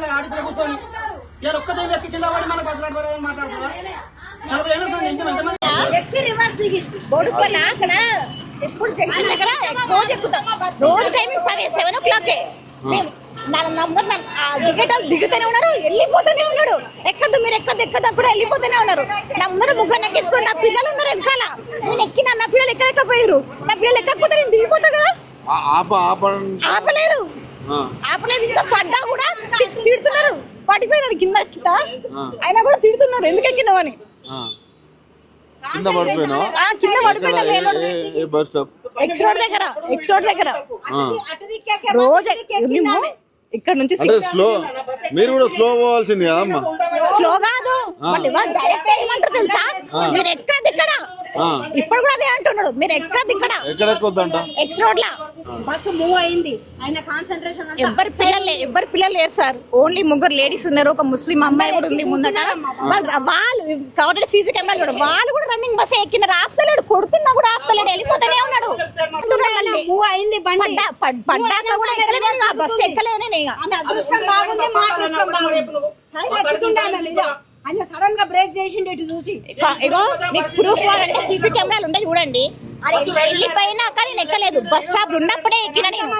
మెల్లగా ఆడిసిన కూర్చొని ఇవాళ ఒక్కదే వ్యక్తి కింద పడి మన బస్సు నడపదని మాట్లాడుతున్నా నలభై ఏళ్ళ సార్ ఎంత ఎంతమంది ఎక్కి ఎప్పుడు జంక్షన్ దగ్గర రోజు ఎక్కుతాం. రోజు timing seven seven o'clock. దిగుతూనే ఉన్నారు వెళ్ళిపోతూనే ఉన్నాడు. ఎక్కద్దు మీరు ఎక్కద్దు ఎక్కద్దు కూడా వెళ్ళిపోతూనే ఉన్నారు. నా ముందర ముగ్గురు ఎక్కించుకుని నా పిల్లలు ఉన్నారు వెనకాల. నేను ఎక్కిన నా పిల్లలు ఎక్కలేకపోయారు నా పిల్లలు ఎక్కకపోతే నేను దిగిపోతా కదా. ఆ- ఆప ఆపండి. ఆపలేదు. ఆ. ఆపలేదు ఇంకా పడ్డా కూడా అయినా కూడా తిడుతున్నారు. ఎందుకు ఎక్కినావని ఆ. కింద పడిపోయినావా ఆ, కింద పడిపోయినా ఎక్కడ? ఎక్స్ రోడ్ దగ్గర ఎక్స్ రోడ్ దగ్గర. రోజు. ఇక్కడ నుంచి స్లో మీరు కూడా స్లో పోవాల్సింది స్లో కాదు. డైరెక్ట్ ఏమంటారు తెలుసా. మీరు ఆ. ఇప్పుడు కూడా అదే అంటున్నాడు. మీరు ఎక్కది ఇక్కడ ఎక్కడ ఎక్కొద్దంట? ఎక్స్ రోడ్ లా? బస్సు మూవ్ అయింది. ఆయన కాన్సన్ట్రేషన్ ఎవరి పిల్లలు ఎవరి పిల్లలు లేరు సార్. ఓన్లీ ముగ్గురు లేడీస్ ఉన్నారు. ఒక ముస్లిం అమ్మాయి కూడా ఉంది ముందట. వాళ్ళు కవరెడ్ సీసీ కెమెరాలు కూడా వాళ్ళు కూడా రన్నింగ్ బస్ ఎక్కినారు ఆపుతలేడు కొడుతున్నా కూడా ఆపుతలేడు వెళ్ళిపోతూనే ఉన్నాడు. మూవ్ అయింది బండి. పడ్డాక కూడా ఎక్కలేను ఆ బస్సు ఎక్కలేనే ఆమె అదృష్టం బాగుంది మా అదృష్టం బాగుంది. ఆయన సడన్గా బ్రేక్ చేసిండు ఇటు చూసి. ఇగో మీకు ప్రూఫ్ అంటే సీసీ కెమెరాలు ఉంటాయి చూడండి. అది వెళ్ళిపోయినా కానీ నేను ఎక్కలేదు. బస్ స్టాప్ ఉన్నప్పుడే ఎక్కిన నేను.